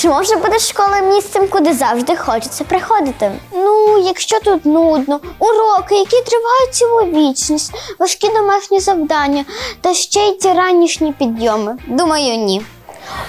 Чи може бути школа місцем, куди завжди хочеться приходити? Ну, якщо тут нудно, уроки, які тривають цілу вічність, важкі домашні завдання та ще й ті ранішні підйоми. Думаю, ні.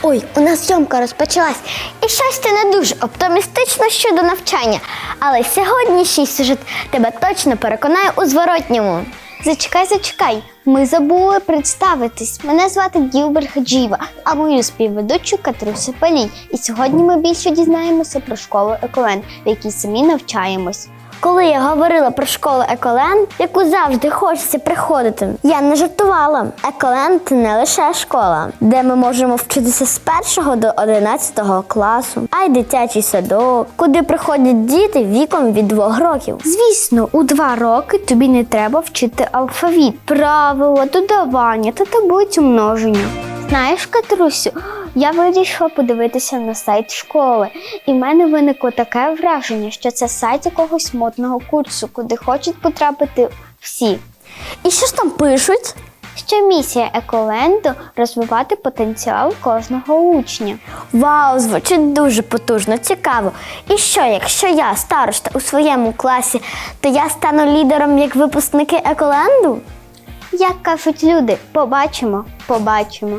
Ой, у нас зйомка розпочалась, і щось ти не дуже оптимістично щодо навчання. Але сьогоднішній сюжет тебе точно переконає у зворотньому. Зачекай, зачекай. Ми забули представитись. Мене звати Гілбер Хаджіва, а мою співведучу Катруся Палій. І сьогодні ми більше дізнаємося про школу Еколен, в якій самі навчаємось. Коли я говорила про школу Еколен, яку завжди хочеться приходити, я не жартувала. Еколен це не лише школа, де ми можемо вчитися з 1 до 11 класу, а й дитячий садок, куди приходять діти віком від 2 років. Звісно, у два роки тобі не треба вчити алфавіт, правила, додавання та таблицю множення. Знаєш, Катрусю, я вирішила подивитися на сайт школи, і в мене виникло таке враження, що це сайт якогось модного курсу, куди хочуть потрапити всі. І що ж там пишуть? Що місія Еколенду розвивати потенціал кожного учня. Вау, звучить дуже потужно, цікаво. І що, якщо я староста у своєму класі, то я стану лідером як випускники Еколенду? Як кажуть люди, побачимо, побачимо.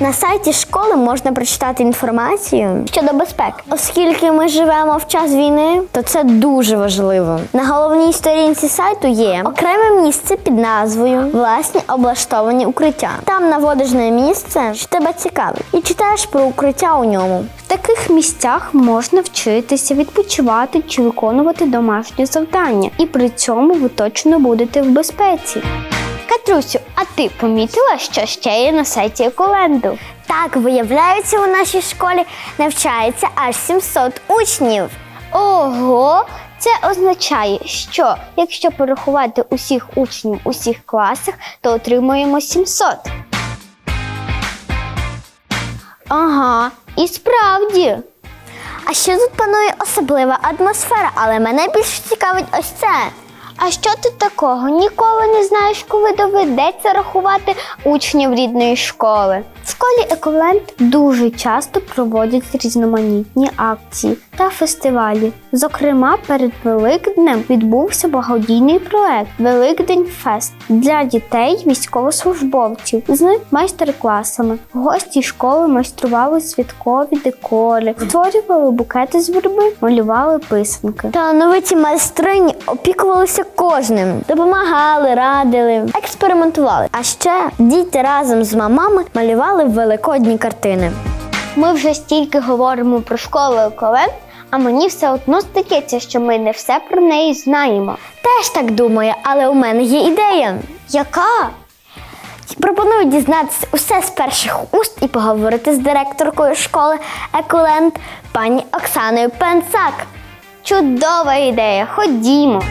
На сайті школи можна прочитати інформацію щодо безпеки. Оскільки ми живемо в час війни, то це дуже важливо. На головній сторінці сайту є окреме місце під назвою Власні облаштовані укриття. Там наводиш на місце, що тебе цікавить, і читаєш про укриття у ньому. В таких місцях можна вчитися, відпочивати чи виконувати домашні завдання, і при цьому ви точно будете в безпеці. Катрусю, а ти помітила, що ще є на сайті Еколенду? Так, виявляється, у нашій школі навчається аж 700 учнів. Ого! Це означає, що якщо порахувати усіх учнів у всіх класах, то отримуємо 700. Ага, і справді. А ще тут панує особлива атмосфера, але мене більше цікавить ось це. А що тут такого? Ніколи не знаєш, коли доведеться рахувати учнів рідної школи. В школі Еколенд дуже часто проводять різноманітні акції та фестивалі. Зокрема, перед Великднем відбувся благодійний проект Великдень Фест для дітей військовослужбовців з майстер-класами. Гості школи майстрували святкові декори, створювали букети з верби, малювали писанки. Талановиті майстрині опікувалися кожним, допомагали, радили, експериментували. А ще діти разом з мамами малювали великодні картини. Ми вже стільки говоримо про школу Еколен, а мені все одно здається, що ми не все про неї знаємо. Теж так думаю, але у мене є ідея. Яка? Пропоную дізнатися усе з перших уст і поговорити з директоркою школи Еколенд пані Оксаною Пенцак. Чудова ідея! Ходімо!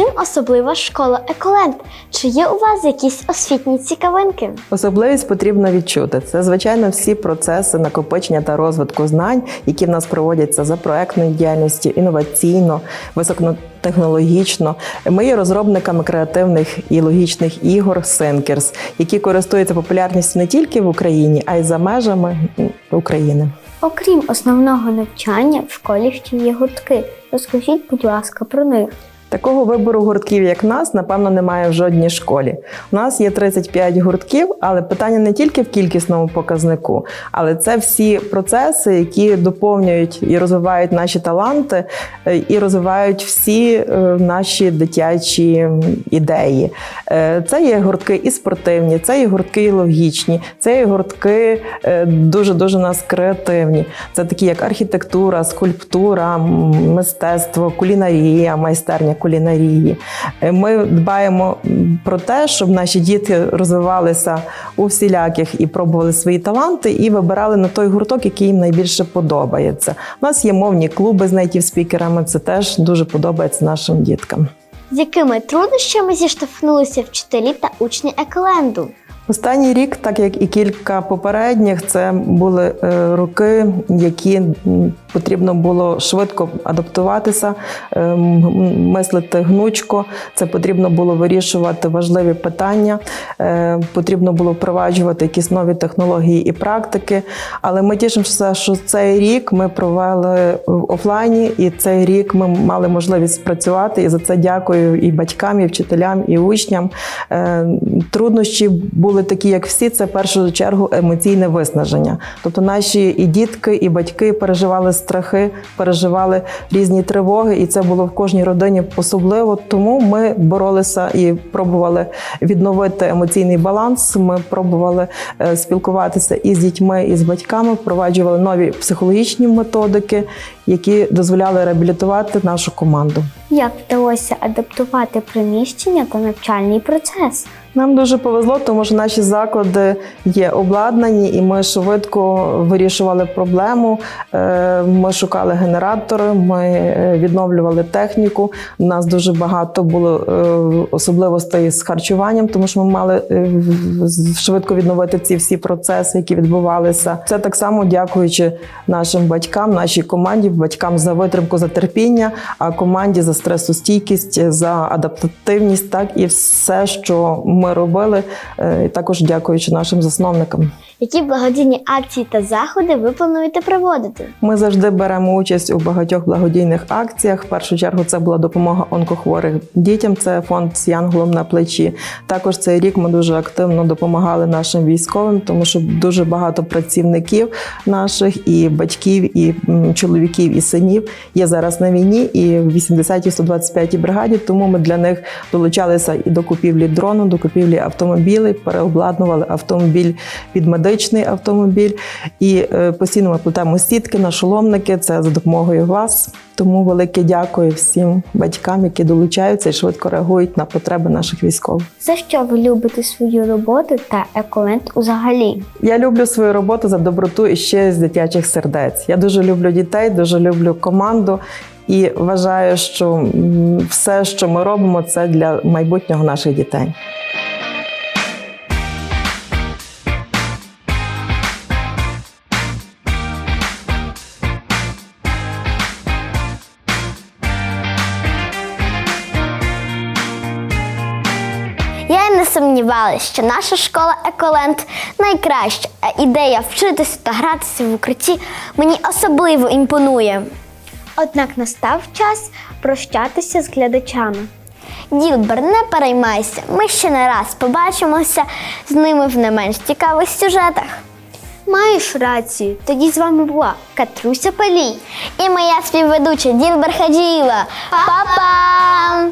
Чим особлива школа Еколенд? Чи є у вас якісь освітні цікавинки? Особливість потрібно відчути. Це, звичайно, всі процеси накопичення та розвитку знань, які в нас проводяться за проектною діяльністю, інноваційно, високотехнологічно. Ми є розробниками креативних і логічних ігор Sinkers, які користуються популярністю не тільки в Україні, а й за межами України. Окрім основного навчання, в школі ще є гуртки. Розкажіть, будь ласка, про них. Такого вибору гуртків, як нас, напевно, немає в жодній школі. У нас є 35 гуртків, але питання не тільки в кількісному показнику, але це всі процеси, які доповнюють і розвивають наші таланти, е, і розвивають всі е, наші дитячі ідеї. Е, Це є гуртки і спортивні, це є гуртки і логічні, це є гуртки дуже дуже нас креативні. Це такі як архітектура, скульптура, мистецтво, кулінарія, майстерня кулінарії. Е, Ми дбаємо про те, щоб наші діти розвивалися у всіляких і пробували свої таланти, і вибирали на той гурток, який їм найбільше подобається. У нас є мовні клуби з нейтів спікерами. Це теж дуже подобається нашим діткам. З якими труднощами зіштовхнулися вчителі та учні Еколенду? Останній рік, так як і кілька попередніх, це були е, роки, які потрібно було швидко адаптуватися, е, мислити гнучко. Це потрібно було вирішувати важливі питання, е, потрібно було впроваджувати якісь нові технології і практики. Але ми тішимося, що цей рік ми провели в офлайні, і цей рік ми мали можливість спрацювати. І за це дякую і батькам, і вчителям, і учням. Труднощі були такі, як всі. Це в першу чергу емоційне виснаження. Тобто наші і дітки, і батьки переживали страхи, переживали різні тривоги, і це було в кожній родині особливо. Тому ми боролися і пробували відновити емоційний баланс. Ми пробували е, спілкуватися і з дітьми, і з батьками, впроваджували нові психологічні методики, які дозволяли реабілітувати нашу команду. Як вдалося адаптувати приміщення та навчальний процес? Нам дуже повезло, тому що наші заклади є обладнані, і ми швидко вирішували проблему. Е, Ми шукали генератори, ми е, відновлювали техніку. У нас дуже багато було е, особливостей з харчуванням, тому що ми мали швидко відновити ці всі процеси, які відбувалися. Це так само дякуючи нашим батькам, нашій команді, батькам за витримку, за терпіння, а команді за стресостійкість, за адаптативність, так і все, що ми робили, е, також дякуючи нашим засновникам. Які благодійні акції та заходи ви плануєте проводити? Ми завжди беремо участь у багатьох благодійних акціях. В першу чергу це була допомога онкохворих дітям. Це фонд з янголом на плечі. Також цей рік ми дуже активно допомагали нашим військовим, тому що дуже багато працівників наших і батьків, і чоловіків, і синів є зараз на війні, і в 80-й 125-й бригаді. Тому ми для них долучалися і до купівлі дрону, до купівлі автомобілів, переобладнували автомобіль під медичний автомобіль. І е, постійно ми плетемо сітки на шоломники. Це за допомогою вас. Тому велике дякую всім батькам, які долучаються і швидко реагують на потреби наших військових. За що ви любите свою роботу та еколент взагалі? Я люблю свою роботу за доброту і ще з дитячих сердець. Я дуже люблю дітей, дуже люблю команду і вважаю, що все, що ми робимо, це для майбутнього наших дітей. Я й не сумнівалася, що наша школа Еколенд найкраща, а ідея вчитися та гратися в укритті мені особливо імпонує. Однак настав час прощатися з глядачами. Ділбер, не переймайся, ми ще не раз побачимося з ними в не менш цікавих сюжетах. Маєш рацію. Тоді з вами була Катруся Палій. І моя співведуча Ділбер Хаджієва. Па-па!